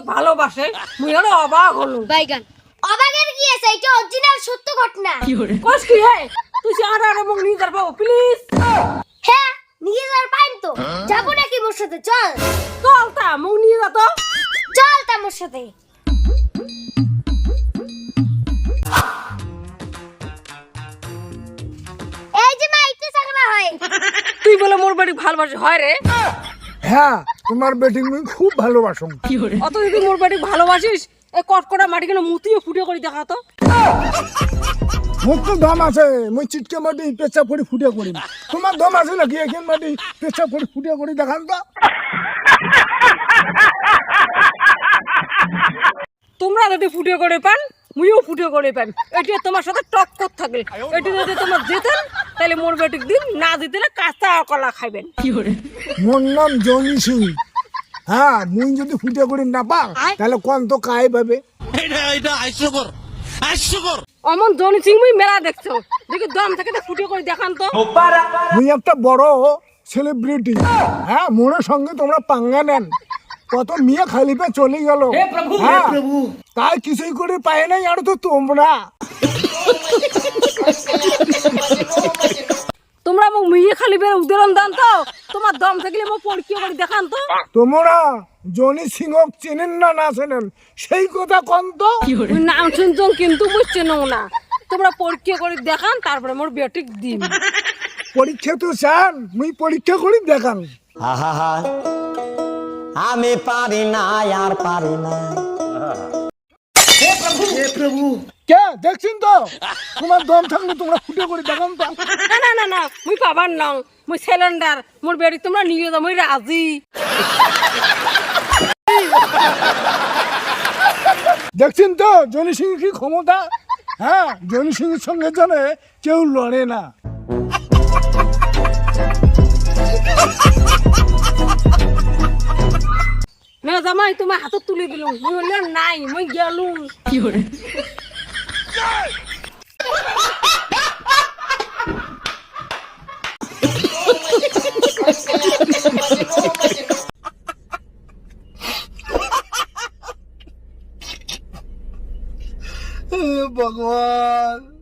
মোক ভালোবাসে মুই আরও অবাক হলো বাইগান। অবাগের কি আছে? এটা অরিজিনাল সত্য ঘটনা। কস কি হে? তুই আর আর মোক নিয়ে যার পাবো প্লিজ হ্যাঁ নিয়ে যাওয়ার পাইন তো যাব নাকি মোর সাথে? চল। চল তা মোক নিয়ে যা তো। চল তা মোর সাথে। এই যে মা একটু চাকরা হয়। তুই বলে মোর বাড়ি ভালোবাসি হয় রে। হ্যাঁ। তোমার বেটিং মুই খুব ভালোবাসো। অত যদি মোর বাড়ি ভালোবাসিস এই কটকটা মাটি কেন মুতিয়ে ফুটে করে দেখা তো। মোর তো দম আছে মুই চিটকে মাটি পেঁচা পড়ি ফুটে করি। তোমার দম আছে নাকি এখান মাটি পেঁচা পড়ি ফুটে করি দেখান তো। তোমরা যদি ফুটে করে পান মুইও ফুটে করে পান এটি তোমার সাথে টক্কর থাকে এটি যদি তোমার যেতেন তাহলে মোর বেটিক দিন। না দিতে না কাঁচা কলা খাইবেন। মোর নাম জনি সিং। হ্যাঁ মুই যদি ফুটে করি না পা তাহলে কোন তো কাই পাবে? এটা এটা হাস্যকর হাস্যকর। অমন জনি সিং মুই মেলা দেখছ। দেখি দম থেকে তো ফুটে করে দেখান তো। মুই একটা বড় সেলিব্রিটি। হ্যাঁ মোরের সঙ্গে তোমরা পাঙ্গা নেন। কত মেয়ে খালিপে চলে গেল। হ্যাঁ তাই কিছুই করে পায় নাই আর তো তোমরা। তোমরা মোক মুইয়ে খালি বের উদাহরণ দান তো। তোমার দম থাকলে মোক পরীক্ষা করে দেখান তো। তোমরা জনি সিংহক চেনেন না না চেনেন সেই কথা কন তো। নাম শুনছো কিন্তু মুই চেনো না। তোমরা পরীক্ষা করে দেখান তারপরে মোর বেটিক দিন পরীক্ষা তো চান মুই পরীক্ষা করি দেখান আহা আমি পারি না আর পারি না। কে? দেখছেন তো? তোমার দম থাকলে তোমরা ফুটে করে তো। না না না না মুই পাবার নং মুই সিলিন্ডার মোর বেটি তোমরা নিয়ে যাও মুই রাজি। দেখছেন তো? জনি সিং কি ক্ষমতা? হ্যাঁ জনি সিং এর সঙ্গে জানে কেউ লড়ে না। না জামাই তোমার হাতত তুলে দিলুম মুই হলে নাই মুই গেলুম ভগবান